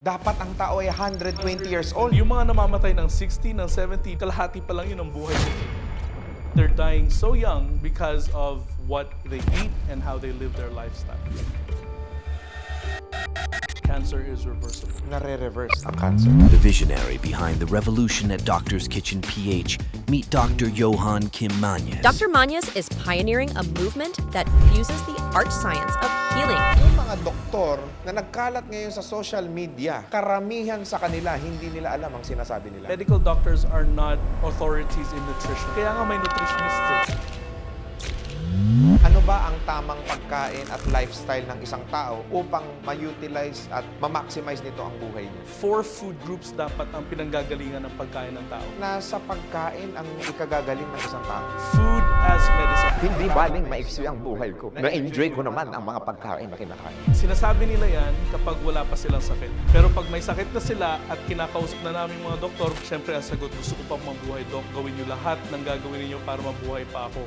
Dapat ang tao ay 120 years old. Yung mga namamatay ng 60, ng 70, kalahati pa lang yun ang buhay nila. They're dying so young because of what they eat and how they live their lifestyle. Cancer is reversible. Nare-reverse ang cancer. The visionary behind the revolution at Doctor's Kitchen PH. Meet Dr. Johan Kim Mañez. Dr. Mañas is pioneering a movement that fuses the art science of healing Yung mga doktor na nagkalat ngayon sa social media, karamihan sa kanila, hindi nila alam ang sinasabi nila. Medical doctors are not authorities in nutrition. Kaya nga may nutritionist eh. Ano ba ang tamang pagkain at lifestyle ng isang tao upang ma-utilize at ma-maximize nito ang buhay niya? Four food groups dapat ang pinanggagalingan ng pagkain ng tao. Nasa pagkain ang ikagagaling ng isang tao. Food as medicine. Hindi baling maiksi ang buhay ko. Na-enjoy ko naman ang mga pagkain na kinakain. Sinasabi nila yan kapag wala pa silang sakit. Pero pag may sakit na sila at kinakausap na namin mga doktor, syempre ang sagot, gusto ko pang mabuhay, Dok. Gawin niyo lahat ng gagawin niyo para mabuhay pa ako.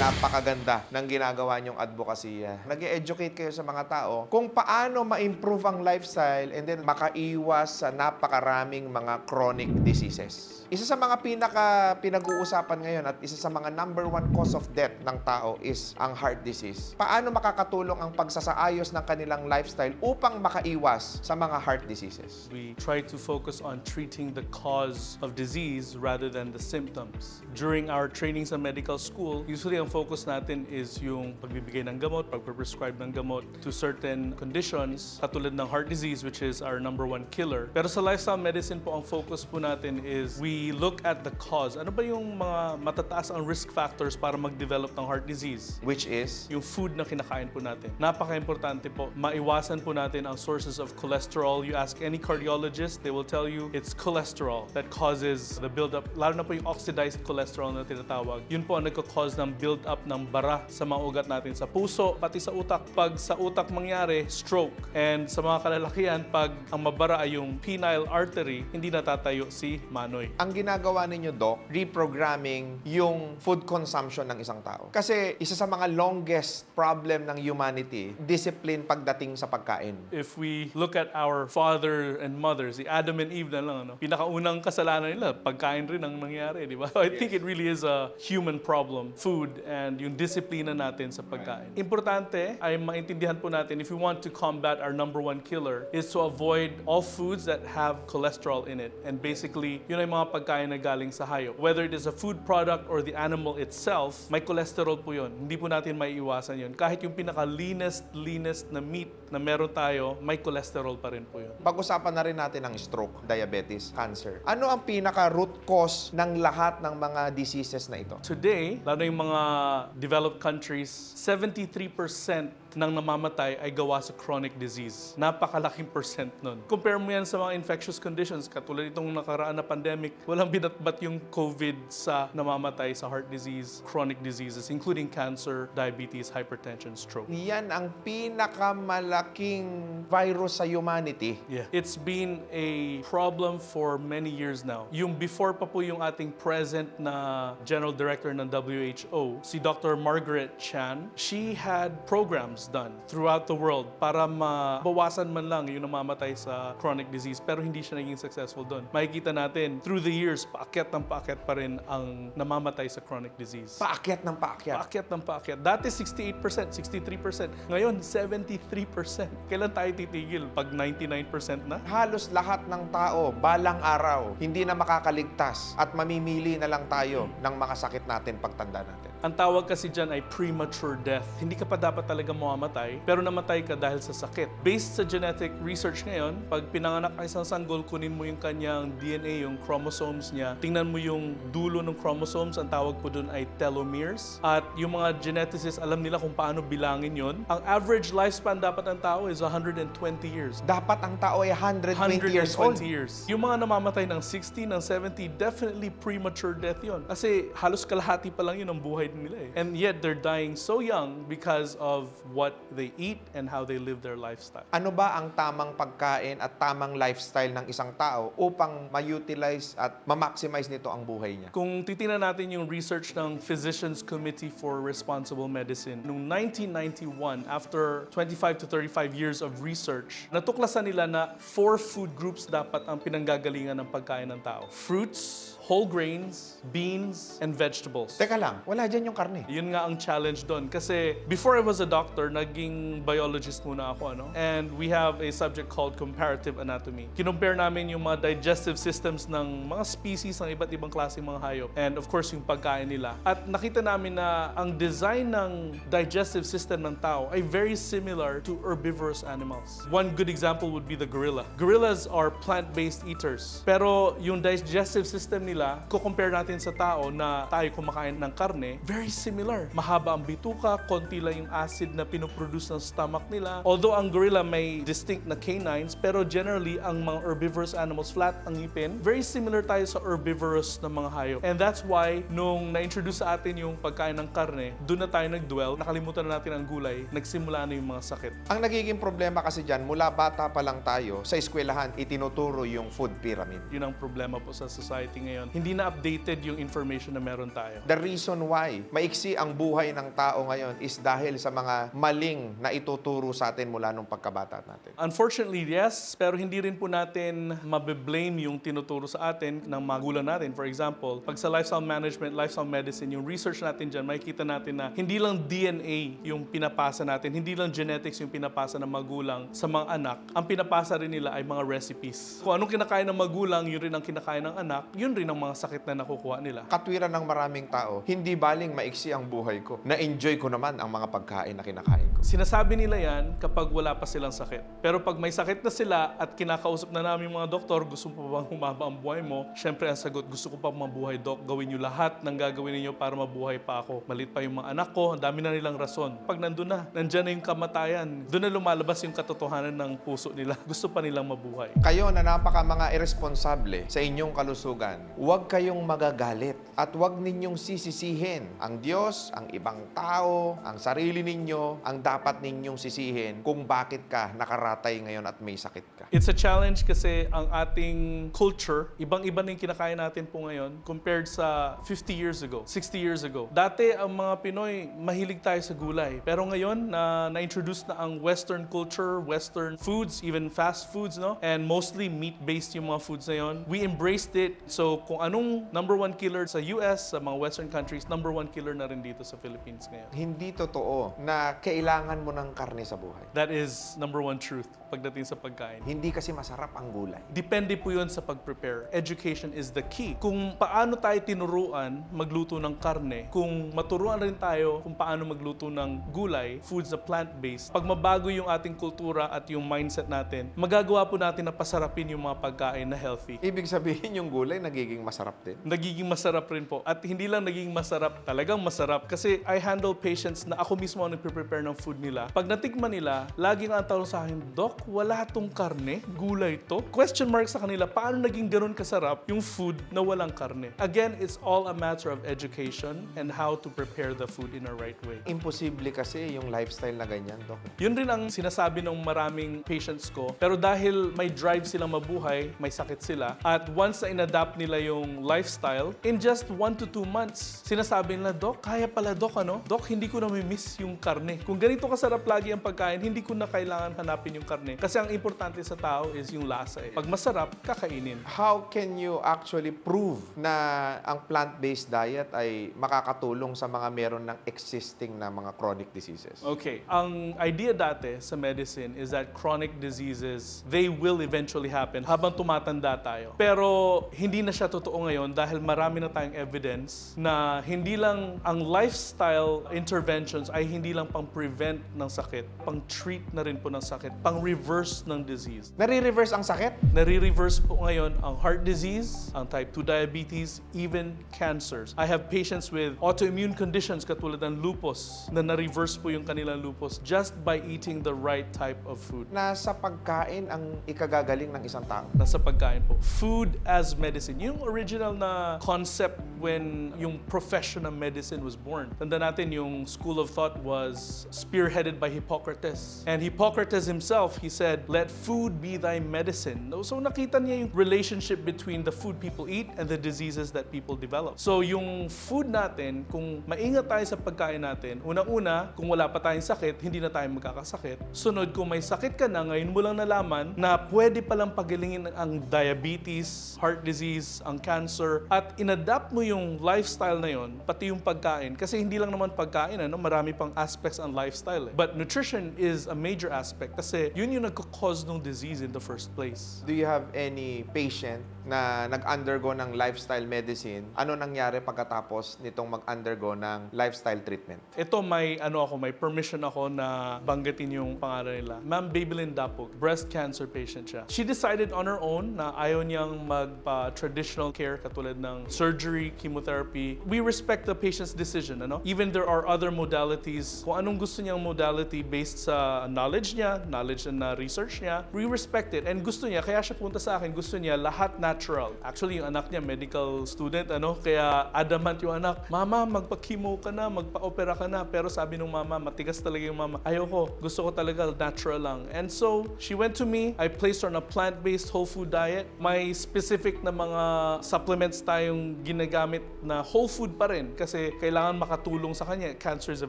Napakaganda ng ginagawa niyong advokasya. nag educate kayo sa mga tao kung paano ma-improve ang lifestyle and then makaiwas sa napakaraming mga chronic diseases. Isa sa mga pinaka pinag-uusapan ngayon at isa sa mga number one cause of death ng tao is ang heart disease. Paano makakatulong ang pagsasaayos ng kanilang lifestyle upang makaiwas sa mga heart diseases? We try to focus on treating the cause of disease rather than the symptoms. During our training sa medical school, usually ang focus natin is yung pagbibigay ng gamot, pagpe-prescribe ng gamot to certain conditions, katulad ng heart disease, which is our number one killer. Pero sa lifestyle medicine po, ang focus po natin is we look at the cause. Ano ba yung mga matataas ang risk factors para mag-develop ng heart disease? Which is yung food na kinakain po natin. Napaka-importante po. Maiwasan po natin ang sources of cholesterol. You ask any cardiologist, they will tell you it's cholesterol that causes the buildup, lalo na po yung oxidized cholesterol na tinatawag. Yun po ang nagka-cause ng build-up ng bara sa mga ugat natin sa puso, pati sa utak. Pag sa utak mangyari, stroke. And sa mga kalalakihan, pag ang mabara ay yung penile artery, hindi natatayo si Manoy. ang ginagawa ninyo, Doc, reprogramming yung food consumption ng isang tao. Kasi isa sa mga longest problem ng humanity, discipline pagdating sa pagkain. If we look at our father and mothers, si Adam and Eve na lang, ano, pinakaunang kasalanan nila, pagkain rin ang nangyari, di ba? So I think it really is a human problem, food and yung disiplina natin sa pagkain. Importante ay maintindihan po natin, if we want to combat our number one killer, is to avoid all foods that have cholesterol in it. And basically, yun ay mga pagkain na galing sa hayop. Whether it is a food product or the animal itself, may cholesterol po yun. Hindi po natin maiiwasan yun. Kahit yung pinaka-leanest, leanest na meat na meron tayo, may cholesterol pa rin po yun. Pag-usapan na rin natin ang stroke, diabetes, cancer. Ano ang pinaka-root cause ng lahat ng mga diseases na ito? Today, lalo yung mga Uh, developed countries, 73% ng namamatay ay gawa sa chronic disease. Napakalaking percent nun. Compare mo yan sa mga infectious conditions, katulad itong nakaraan na pandemic, walang binatbat yung COVID sa namamatay sa heart disease, chronic diseases, including cancer, diabetes, hypertension, stroke. Yan ang pinakamalaking virus sa humanity. Yeah. It's been a problem for many years now. Yung before pa po yung ating present na General Director ng WHO, si Dr. Margaret Chan, she had programs done throughout the world para mabawasan man lang yung namamatay sa chronic disease pero hindi siya naging successful doon. Makikita natin, through the years, paakyat ng paakyat pa rin ang namamatay sa chronic disease. Paakyat ng paakyat. Paakyat ng paakyat. Dati 68%, 63%. Ngayon, 73%. Kailan tayo titigil? Pag 99% na? Halos lahat ng tao, balang araw, hindi na makakaligtas at mamimili na lang tayo ng mga sakit natin pagtanda natin. Ang tawag kasi dyan ay premature death. Hindi ka pa dapat talaga mamamatay, pero namatay ka dahil sa sakit. Based sa genetic research ngayon, pag pinanganak ang isang sanggol, kunin mo yung kanyang DNA, yung chromosomes niya. Tingnan mo yung dulo ng chromosomes, ang tawag po dun ay telomeres. At yung mga geneticists, alam nila kung paano bilangin yon. Ang average lifespan dapat ng tao is 120 years. Dapat ang tao ay 120, years old. 120 years. Yung mga namamatay ng 60, ng 70, definitely premature death yon. Kasi halos kalahati pa lang yun ang buhay nila eh. And yet they're dying so young because of what they eat and how they live their lifestyle. Ano ba ang tamang pagkain at tamang lifestyle ng isang tao upang ma-utilize at ma-maximize nito ang buhay niya? Kung titingnan natin yung research ng Physicians Committee for Responsible Medicine, noong 1991, after 25 to 35 years of research, natuklasan nila na four food groups dapat ang pinanggagalingan ng pagkain ng tao. Fruits, whole grains, beans, and vegetables. Teka lang, wala dyan yung karne. Yun nga ang challenge doon. Kasi before I was a doctor, naging biologist muna ako. Ano? And we have a subject called comparative anatomy. Kinompare namin yung mga digestive systems ng mga species ng iba't ibang klaseng mga hayop. And of course, yung pagkain nila. At nakita namin na ang design ng digestive system ng tao ay very similar to herbivorous animals. One good example would be the gorilla. Gorillas are plant-based eaters. Pero yung digestive system nila, kukompare natin sa tao na tayo kumakain ng karne, very similar. Mahaba ang bituka, konti lang yung acid na pinoproduce ng stomach nila. Although ang gorilla may distinct na canines, pero generally, ang mga herbivorous animals, flat ang ngipin, very similar tayo sa herbivorous na mga hayop. And that's why, nung na-introduce sa atin yung pagkain ng karne, doon na tayo nag-dwell, nakalimutan na natin ang gulay, nagsimula na yung mga sakit. Ang nagiging problema kasi dyan, mula bata pa lang tayo, sa eskwelahan, itinuturo yung food pyramid. Yun ang problema po sa society ngayon. Hindi na updated yung information na meron tayo. The reason why maiksi ang buhay ng tao ngayon is dahil sa mga maling na ituturo sa atin mula nung pagkabata natin. Unfortunately, yes, pero hindi rin po natin mabe-blame yung tinuturo sa atin ng magulang natin. For example, pag sa lifestyle management, lifestyle medicine, yung research natin dyan, makikita natin na hindi lang DNA yung pinapasa natin, hindi lang genetics yung pinapasa ng magulang sa mga anak. Ang pinapasa rin nila ay mga recipes. Kung anong kinakain ng magulang, yun rin ang kinakain ng anak, yun rin ang mga sakit na nakukuha nila. Katwiran ng maraming tao, hindi baling maiksi ang buhay ko. Na-enjoy ko naman ang mga pagkain na kinakain ko. Sinasabi nila yan kapag wala pa silang sakit. Pero pag may sakit na sila at kinakausap na namin mga doktor, gusto mo pa bang humaba ang buhay mo? Siyempre ang sagot, gusto ko pa mabuhay, Dok. Gawin niyo lahat ng gagawin niyo para mabuhay pa ako. Malit pa yung mga anak ko, ang dami na nilang rason. Pag nandun na, nandyan na yung kamatayan. Doon na lumalabas yung katotohanan ng puso nila. Gusto pa nilang mabuhay. Kayo na napaka mga irresponsable sa inyong kalusugan, huwag kayong magagalit at huwag ninyong sisisihin ang Diyos, ang ibang tao, ang sarili ninyo, ang dapat ninyong sisihin kung bakit ka nakaratay ngayon at may sakit ka. It's a challenge kasi ang ating culture, ibang-iba na yung kinakain natin po ngayon compared sa 50 years ago, 60 years ago. Dati, ang mga Pinoy, mahilig tayo sa gulay. Pero ngayon, na na-introduce na ang Western culture, Western foods, even fast foods, no? And mostly meat-based yung mga foods na yun. We embraced it. So, kung anong number one killer sa US, sa mga Western countries, number one killer na rin dito sa Philippines ngayon. Hindi totoo na kailangan mo ng karne sa buhay. That is number one truth pagdating sa pagkain. Hindi kasi masarap ang gulay. Depende po yun sa pag-prepare. Education is the key. Kung paano tayo tinuruan magluto ng karne, kung maturuan rin tayo kung paano magluto ng gulay, foods na plant-based, pag mabago yung ating kultura at yung mindset natin, magagawa po natin na pasarapin yung mga pagkain na healthy. Ibig sabihin yung gulay nagiging masarap din. Nagiging masarap rin po. At hindi lang naging masarap, talagang masarap. Kasi I handle patients na ako mismo ang nagpe-prepare ng food nila. Pag natikman nila, laging ang tanong sa akin, Doc, wala tong karne? Gulay to? Question mark sa kanila, paano naging ganun kasarap yung food na walang karne? Again, it's all a matter of education and how to prepare the food in a right way. Imposible kasi yung lifestyle na ganyan, Dok. Yun rin ang sinasabi ng maraming patients ko. Pero dahil may drive silang mabuhay, may sakit sila, at once na inadapt nila yung lifestyle, in just one to two months, sinasabi nila, Dok, kaya pala, Dok, ano? Dok, hindi ko na miss yung karne. Kung ganito kasarap lagi ang pagkain, hindi ko na kailangan hanapin yung karne. Kasi ang importante sa tao is yung lasa eh. Pag masarap, kakainin. How can you actually prove na ang plant-based diet ay makakatulong sa mga meron ng existing na mga chronic diseases? Okay. Ang idea dati sa medicine is that chronic diseases, they will eventually happen habang tumatanda tayo. Pero hindi na siya totoo ngayon dahil marami na tayong evidence na hindi lang ang lifestyle interventions ay hindi lang pang-prevent ng sakit, pang-treat na rin po ng sakit, pang-reverse ng disease. Nare-reverse ang sakit? Nare-reverse po ngayon ang heart disease, ang type 2 diabetes, even cancers. I have patients with autoimmune conditions katulad ng lupus na na-reverse po yung kanilang lupus just by eating the right type of food. Nasa pagkain ang ikagagaling ng isang tao. Nasa pagkain po. Food as medicine. Yung original na concept when yung profession of medicine was born. Tanda natin yung school of thought was spearheaded by Hippocrates. And Hippocrates himself, he said, let food be thy medicine. So nakita niya yung relationship between the food people eat and the diseases that people develop. So yung food natin, kung maingat tayo sa pagkain natin, unang-una, kung wala pa tayong sakit, hindi na tayo magkakasakit. Sunod, kung may sakit ka na, ngayon mo lang nalaman na pwede palang pagalingin ang diabetes, heart disease, ang cancer, at inadapt mo yung lifestyle na yon, pati yung pagkain. Kasi hindi lang naman pagkain, ano, marami pang aspects ang lifestyle. Eh. But nutrition is a major aspect kasi yun yung nagko-cause ng disease in the first place. Do you have any patient na nag-undergo ng lifestyle medicine? Ano nangyari pagkatapos nitong mag-undergo ng lifestyle treatment? Ito may ano ako, may permission ako na banggitin yung pangalan nila. Ma'am Babylin Dapog, breast cancer patient siya. She decided on her own na ayaw niyang magpa-traditional care katulad ng surgery, chemotherapy. We respect the patient's decision, ano? Even there are other modalities. Kung anong gusto niyang modality based sa knowledge niya, knowledge na research niya, we respect it. And gusto niya, kaya siya punta sa akin, gusto niya lahat natural. Actually, yung anak niya, medical student, ano? Kaya adamant yung anak, Mama, magpa-chemo ka na, magpa-opera ka na. Pero sabi nung mama, matigas talaga yung mama. Ayoko, gusto ko talaga natural lang. And so, she went to me, I placed her on a plant-based whole food diet. May specific na mga supplements tayong ginagamit na whole food pa rin kasi kailangan makatulong sa kanya. Cancer is a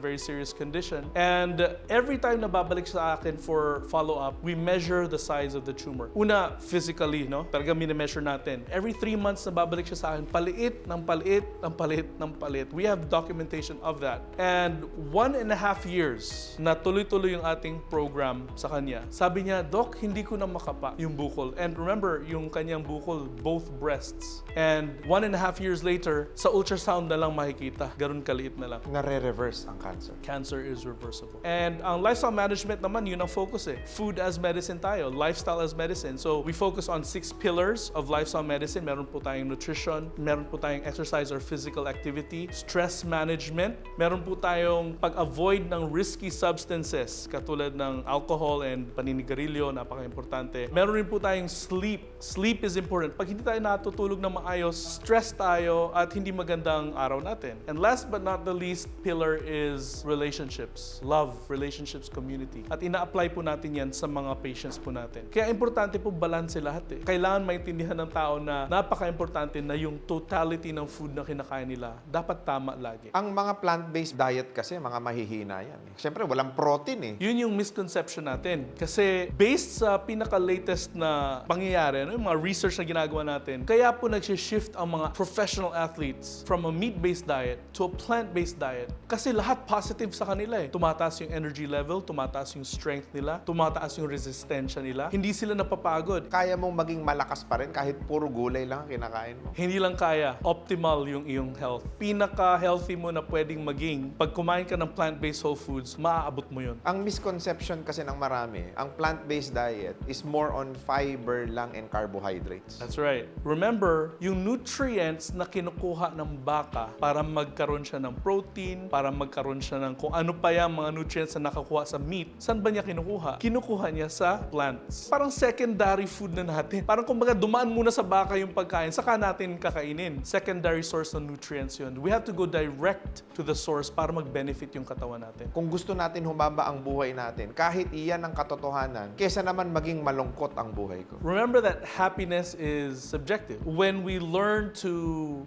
very serious condition. And every time na babalik sa akin for follow-up, we measure the size of the tumor. Una, physically, no? Talaga minimeasure natin. Every three months na babalik siya sa akin, paliit ng paliit, ng paliit, ng paliit. We have documentation of that. And one and a half years na tuloy-tuloy yung ating program sa kanya. Sabi niya, Doc, hindi ko na makapa yung bukol. And remember, yung kanyang bukol, both breasts. And one and a half years later, sa ultrasound na lang makikita. Ganun kaliit na lang. Nare-reverse ang cancer. Cancer is reversible. And ang lifestyle management naman, yun ang focus eh. Food as medicine tayo, lifestyle as medicine. So we focus on six pillars of lifestyle medicine. Meron po tayong nutrition, meron po tayong exercise or physical activity, stress management, meron po tayong pag-avoid ng risky substances katulad ng alcohol and paninigarilyo, napaka-importante. Meron rin po tayong sleep. Sleep is important. Pag hindi tayo natutulog na maayos, stress tayo at hindi magandang araw natin. And last but not the least pillar is relationships. Love, relationships, community. At ina-apply po natin yan sa mga patients po natin. Kaya importante po balance lahat eh. Kailangan maintindihan ng tao na napaka-importante na yung totality ng food na kinakain nila dapat tama lagi. Ang mga plant-based diet kasi, mga mahihina yan. eh. Siyempre, walang protein eh. Yun yung misconception natin. Kasi based sa pinaka-latest na pangyayari, ano, yung mga research na ginagawa natin, kaya po nag-shift ang mga professional athletes from a meat-based diet to a plant-based diet. Kasi lahat positive sa kanila eh. Tumataas yung energy level, tumataas yung strength nila, tumataas yung resistensya nila. Hindi sila napapagod. Kaya mong maging malakas pa rin kahit puro gulay lang ang kinakain mo. Hindi lang kaya, optimal yung iyong health. Pinaka-healthy mo na pwedeng maging, pag kumain ka ng plant-based whole foods, maaabot mo yun. Ang misconception kasi ng marami, ang plant-based diet is more on fiber lang and carbohydrates. That's right. Remember, yung nutrients na kinukuha ng baka para magkaroon siya ng protein, para magkaroon siya ng kung ano pa yung mga nutrients na nakakuha sa meat, saan ba niya kinukuha? Kinukuha niya sa plants. Parang secondary food na natin. Parang kumbaga dumaan muna sa baka yung pagkain, saka natin kakainin. Secondary source ng nutrients yun. We have to go direct to the source para mag-benefit yung katawan natin. Kung gusto natin humaba ang buhay natin, kahit iyan ang katotohanan, kesa naman maging malungkot ang buhay ko. Remember that happiness is subjective. When we learn to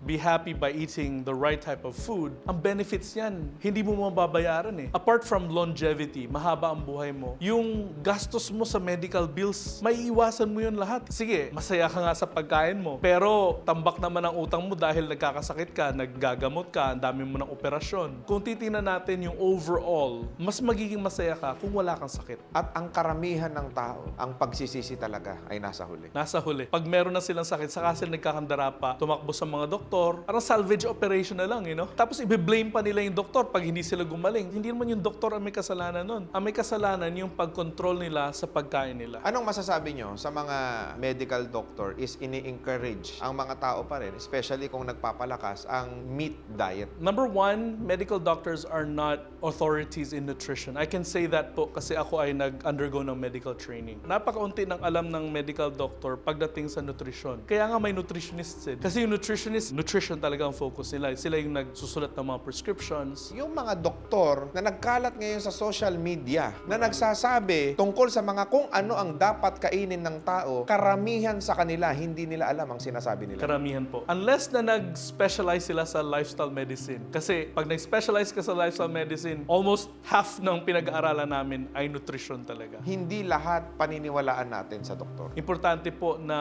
be happy by eating the right type of food, ang benefits yan, hindi mo mababayaran eh. Apart from longevity, mahaba ang buhay mo, yung gastos mo sa medical bills, may iwasan mo yun lahat. Sige, masaya ka nga sa pagkain mo, pero tambak naman ang utang mo dahil nagkakasakit ka, naggagamot ka, ang dami mo ng operasyon. Kung titingnan natin yung overall, mas magiging masaya ka kung wala kang sakit. At ang karamihan ng tao, ang pagsisisi talaga ay nasa huli. Nasa huli. Pag meron na silang sakit, saka sila nagkakandara pa, tumakbo sa mga doktor, parang salvage operation na lang, you know? Tapos i-blame pa nila yung doktor pag hindi sila gumaling. Hindi naman yung doktor ang may kasalanan nun. Ang may kasalanan yung pag-control nila sa pagkain nila. Anong masasabi nyo sa mga medical doctor is ini-encourage ang mga tao pa rin, especially kung nagpapalakas, ang meat diet? Number one, medical doctors are not authorities in nutrition. I can say that po kasi ako ay nag-undergo ng medical training. Napakaunti ng alam ng medical doctor pagdating sa nutrition. Kaya nga may nutrition nutritionists eh. Kasi yung nutritionist, nutrition talaga ang focus nila. Sila yung nagsusulat ng mga prescriptions. Yung mga doktor na nagkalat ngayon sa social media na nagsasabi tungkol sa mga kung ano ang dapat kainin ng tao, karamihan sa kanila hindi nila alam ang sinasabi nila. Karamihan po. Unless na nag-specialize sila sa lifestyle medicine. Kasi pag nag-specialize ka sa lifestyle medicine, almost half ng pinag-aaralan namin ay nutrition talaga. Hindi lahat paniniwalaan natin sa doktor. Importante po na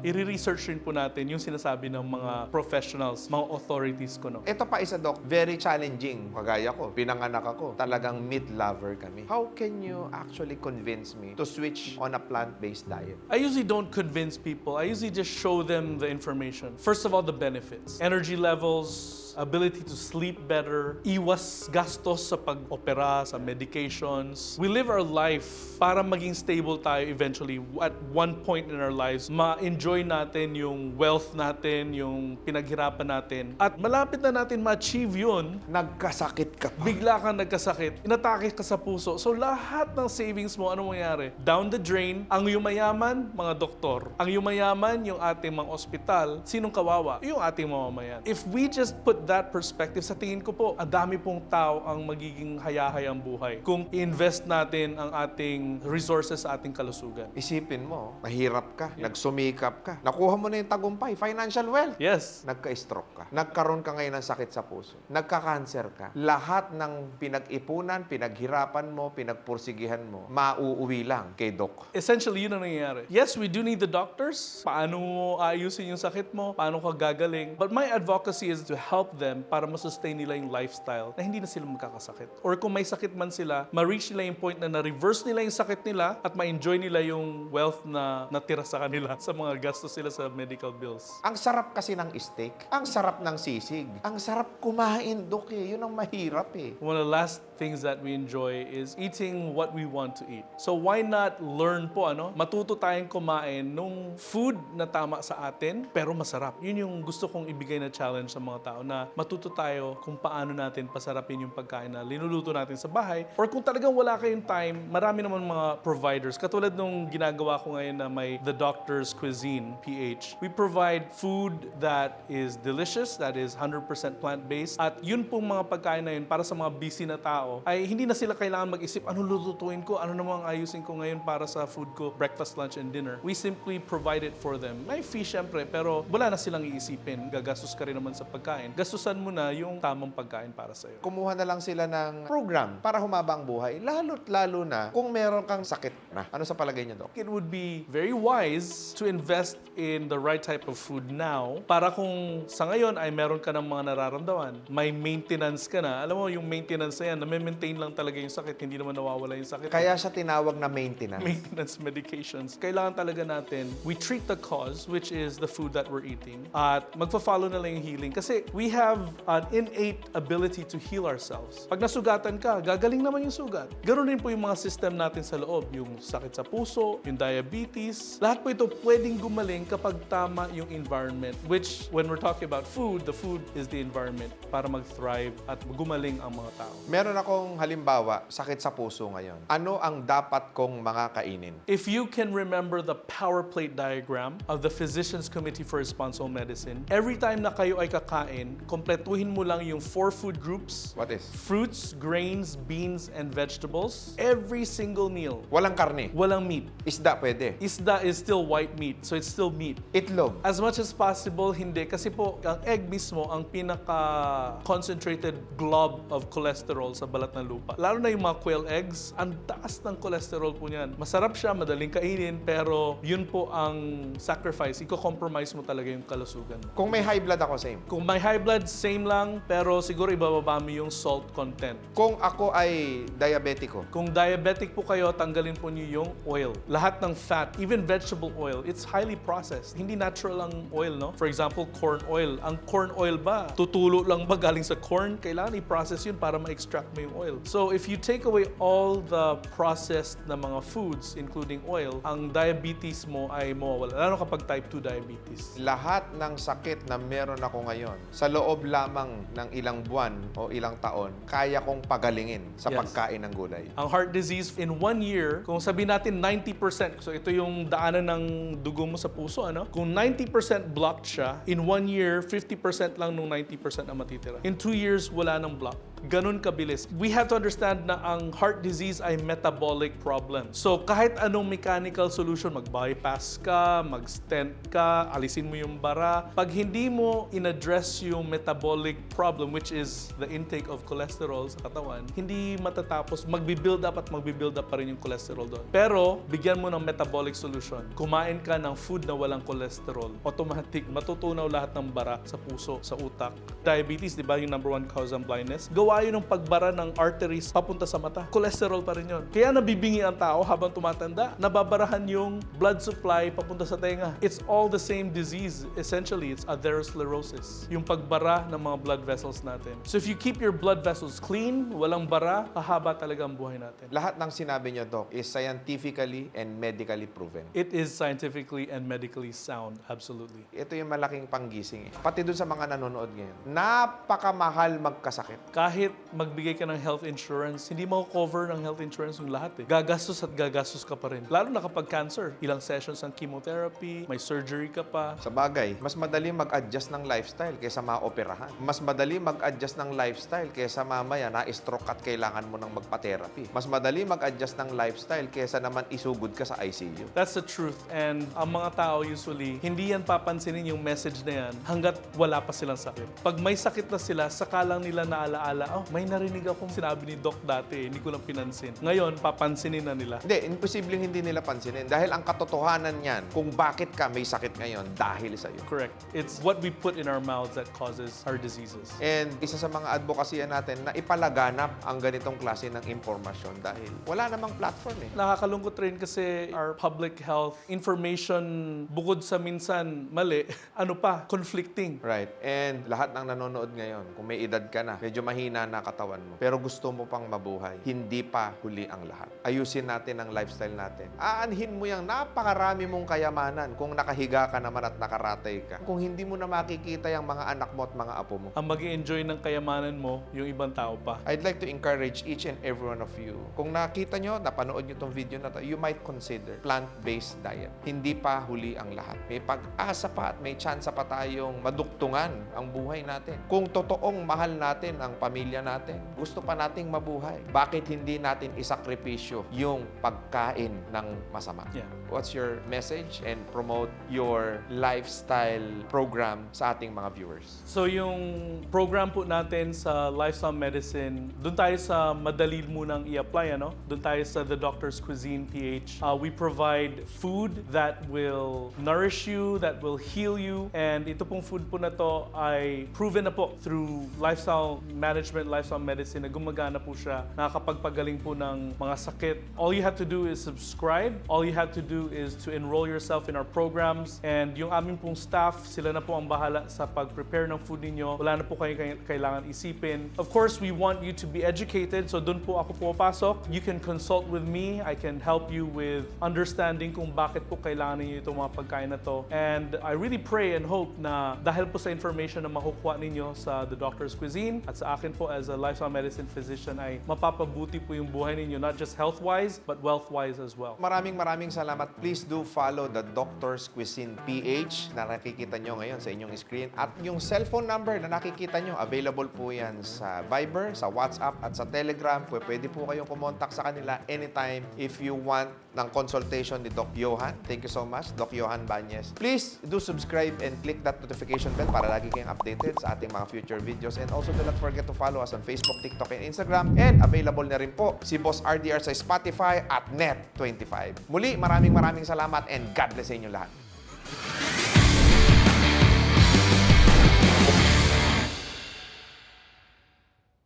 i-research rin po natin yung sinasabi ng mga professionals, mga authorities ko. No? Ito pa isa, Doc, very challenging. Kagaya ko, pinanganak ako. Talagang meat lover kami. How can you actually convince me to switch on a plant-based diet? I usually don't convince people. I usually just show them the information. First of all, the benefits. Energy levels, ability to sleep better, iwas gastos sa pag-opera, sa medications. We live our life para maging stable tayo eventually at one point in our lives. Ma-enjoy natin yung wealth natin, yung pinaghirapan natin. At malapit na natin ma-achieve yun, Nagkasakit ka pa. bigla kang nagkasakit, inatake ka sa puso. So lahat ng savings mo, ano mangyari? Down the drain. Ang yumayaman, mga doktor. Ang yumayaman, yung ating mga ospital. Sinong kawawa? Yung ating mamamayan. If we just put that perspective, sa tingin ko po, ang dami pong tao ang magiging hayahayang buhay kung i-invest natin ang ating resources sa ating kalusugan. Isipin mo, mahirap ka, nagsumikap ka, nakuha mo na yung tagumpay, financial wealth. Yes. Nagka-stroke ka. Nagkaroon ka ngayon ng sakit sa puso. Nagka-cancer ka. Lahat ng pinag-ipunan, pinaghirapan mo, pinagpursigihan mo, mauuwi lang kay Doc. Essentially, yun ang nangyayari. Yes, we do need the doctors. Paano mo ayusin yung sakit mo? Paano ka gagaling? But my advocacy is to help them para masustain nila yung lifestyle na hindi na sila magkakasakit. Or kung may sakit man sila, ma-reach nila yung point na na-reverse nila yung sakit nila at ma-enjoy nila yung wealth na natira sa kanila sa mga gastos sila sa medical bills. Ang sarap kasi ng steak. Ang sarap ng sisig. Ang sarap kumain, Doc eh. Yun ang mahirap eh. One of the last things that we enjoy is eating what we want to eat. So why not learn po ano? Matuto tayong kumain nung food na tama sa atin pero masarap. Yun yung gusto kong ibigay na challenge sa mga tao na matuto tayo kung paano natin pasarapin yung pagkain na linuluto natin sa bahay or kung talagang wala kayong time, marami naman mga providers. Katulad nung ginagawa ko ngayon na may The Doctor's Cuisine, PH. We provide food that is delicious, that is 100% plant-based. At yun pong mga pagkain na yun para sa mga busy na tao ay hindi na sila kailangan mag-isip ano lulutuin ko, ano namang ayusin ko ngayon para sa food ko, breakfast, lunch, and dinner. We simply provide it for them. May fee syempre, pero wala na silang iisipin. Gagastos ka rin naman sa pagkain. Gastusan mo na yung tamang pagkain para sa'yo. Kumuha na lang sila ng program para humaba ang buhay. Lalo't lalo na kung meron kang sakit na. Ano sa palagay niyo, Doc? It would be very wise to invest in the right type of food now para kung sa ngayon ay meron ka ng mga nararamdaman, may maintenance ka na. Alam mo, yung maintenance na yan, na-maintain lang talaga yung sakit, hindi naman nawawala yung sakit. Kaya siya tinawag na maintenance. maintenance medications. Kailangan talaga natin, we treat the cause, which is the food that we're eating, at magfa-follow na lang yung healing. Kasi we have an innate ability to heal ourselves. Pag nasugatan ka, gagaling naman yung sugat. Ganun din po yung mga system natin sa loob, yung sakit sa puso, yung diabetes. Lahat po ito pwedeng gumaling kapag tama yung environment, which when we're talking about food, the food is the environment para mag-thrive at gumaling ang mga tao. Meron akong halimbawa, sakit sa puso ngayon. Ano ang dapat kong mga kainin? If you can remember the power plate diagram of the Physicians Committee for Responsible Medicine, every time na kayo ay kakain, kompletuhin mo lang yung four food groups, What is? fruits, grains, beans, and vegetables, every single meal. Walang karne. Walang meat. Isda pwede. Isda is still white meat, so it's still meat. Itlog. As much as possible, hindi. Kasi po, ang egg mismo, ang pinaka-concentrated glob of cholesterol sa balat ng lupa. Lalo na yung mga quail eggs, ang taas ng cholesterol po niyan. Masarap siya, madaling kainin, pero yun po ang sacrifice. Iko-compromise mo talaga yung kalusugan mo. Kung may high blood ako, same. Kung may high blood, same lang, pero siguro ibababa mo yung salt content. Kung ako ay diabetiko, Kung diabetic po kayo, tanggalin po niyo yung oil. Lahat ng fat, even vegetable oil, it's highly processed. Hindi natural ang oil, no? For example, corn oil. Ang corn oil ba, tutulo lang ba galing sa corn? Kailangan i-process yun para ma-extract mo yung oil. So if you take away all the processed na mga foods, including oil, ang diabetes mo ay mawawala. Lalo kapag type 2 diabetes. lahat ng sakit na meron ako ngayon, sa loob lamang ng ilang buwan o ilang taon, kaya kong pagalingin sa Yes. pagkain ng gulay. Ang heart disease in one year, kung sabihin natin 90%, so ito yung daanan ng dugo mo sa puso, ano? Kung 90% blocked siya. In one year, 50% lang nung 90% ang matitira. In two years, wala nang block. Ganun kabilis. We have to understand na ang heart disease ay metabolic problem. So kahit anong mechanical solution, mag-bypass ka, mag-stent ka, alisin mo yung bara, pag hindi mo in-address yung metabolic problem, which is the intake of cholesterol sa katawan, hindi matatapos, magbi-build up at magbi-build up pa rin yung cholesterol doon. Pero, bigyan mo ng metabolic solution. Kumain ka ng food na walang cholesterol. Automatic, matutunaw lahat ng bara sa puso, sa utak. Diabetes, di ba yung number one cause ng blindness? Gawa yun ng pagbara ng arteries papunta sa mata. Cholesterol pa rin yun. Kaya nabibingi ang tao habang tumatanda. Nababarahan yung blood supply papunta sa tenga. It's all the same disease. Essentially, it's atherosclerosis. Yung pagbara ng mga blood vessels natin. So if you keep your blood vessels clean, walang bara, hahaba talaga ang buhay natin. Lahat ng sinabi niyo, Doc, is scientifically and medically proven. It is scientifically and medically sound, absolutely. Ito yung malaking panggising. Eh. Pati dun sa mga nanonood ngayon. Napakamahal magkasakit. Kahit magbigay ka ng health insurance, hindi mo cover ng health insurance yung lahat eh. Gagastos at gagastos ka pa rin. Lalo na kapag cancer. Ilang sessions ng chemotherapy, may surgery ka pa. Sa bagay, mas madali mag-adjust ng lifestyle kaysa maoperahan. Mas madali mag-adjust ng lifestyle kaysa mamaya na-stroke at kailangan mo ng magpa-therapy. Mas madali mag-adjust ng lifestyle kaysa naman isugod ka sa ICU. That's the truth. And ang mga tao usually, hindi yan papansinin yung message na yan hanggat wala pa silang sakit. Pag may sakit na sila, saka lang nila naalaala, oh, may narinig akong sinabi ni Doc dati, hindi ko lang pinansin. Ngayon, papansinin na nila. Hindi, imposibleng hindi nila pansinin. Dahil ang katotohanan niyan, kung bakit ka may sakit ngayon, dahil sa iyo. Correct. It's what we put in our mouths that causes our diseases. And isa sa mga advokasya natin na ipalaganap ang ganitong klase ng impormasyon dahil wala namang platform eh. Nakakalungkot rin kasi our public health information bukod sa minsan mali, ano pa, conflicting. Right. And lahat ng nanonood ngayon, kung may edad ka na, medyo mahina na katawan mo, pero gusto mo pang mabuhay, hindi pa huli ang lahat. Ayusin natin ang lifestyle natin. Aanhin mo yung napakarami mong kayamanan kung nakahiga ka naman at nakaratay ka. Kung hindi mo na makikita yung mga anak mo at mga apo mo. Ang mag enjoy ng kayamanan mo, yung ibang tao pa. I'd like to encourage each and every one of you. Kung nakita nyo, napanood nyo tong video na to, you might consider plant-based diet. Hindi pa huli ang lahat. May pag-asa pa at may chance pa tayong maduktungan ang buhay natin. Kung totoong mahal natin ang pamilya natin, gusto pa nating mabuhay, bakit hindi natin isakripisyo yung pagkain ng masama? Yeah. What's your message and promote your lifestyle program sa ating mga viewers? So yung program po natin sa Lifestyle Medicine, doon tayo sa madali munang i-apply, ano? Doon tayo sa The Doctor's Cuisine PH. Uh, we provide food that will nourish you, that will heal you, and ito pong food po na to ay proven na po through lifestyle management, lifestyle medicine, na gumagana po siya, nakakapagpagaling po ng mga sakit. All you have to do is subscribe. All you have to do is to enroll yourself in our programs, and yung aming pong staff, sila na po ang bahala sa pag-prepare ng food ninyo. Wala na po kayo kay- kailangan isipin. Of course, we want you to be educated, so doon po ako pumapasok. You can consult with me. I can help you with understanding kung bakit po kailangan ninyo itong mga pagkain na to. And I really pray and hope na dahil po sa information na makukuha ninyo sa The Doctor's Cuisine at sa akin po as a lifestyle medicine physician ay mapapabuti po yung buhay ninyo, not just health-wise, but wealth-wise as well. Maraming maraming salamat. Please do follow the Doctor's Cuisine PH na nakikita nyo ngayon sa inyong screen. At yung cellphone number na nakikita nyo, available po yan sa Viber, sa WhatsApp, at sa Telegram. Pwede, po kayong kumontak sa kanila anytime if you want ng consultation ni Doc Johan. Thank you so much, Doc Johan Banyes. Please do subscribe and click that notification bell para lagi kayong updated sa ating mga future videos. And also do not forget to follow us on Facebook, TikTok, and Instagram. And available na rin po si Boss RDR sa Spotify at Net25. Muli, maraming maraming salamat and God bless sa inyo lahat.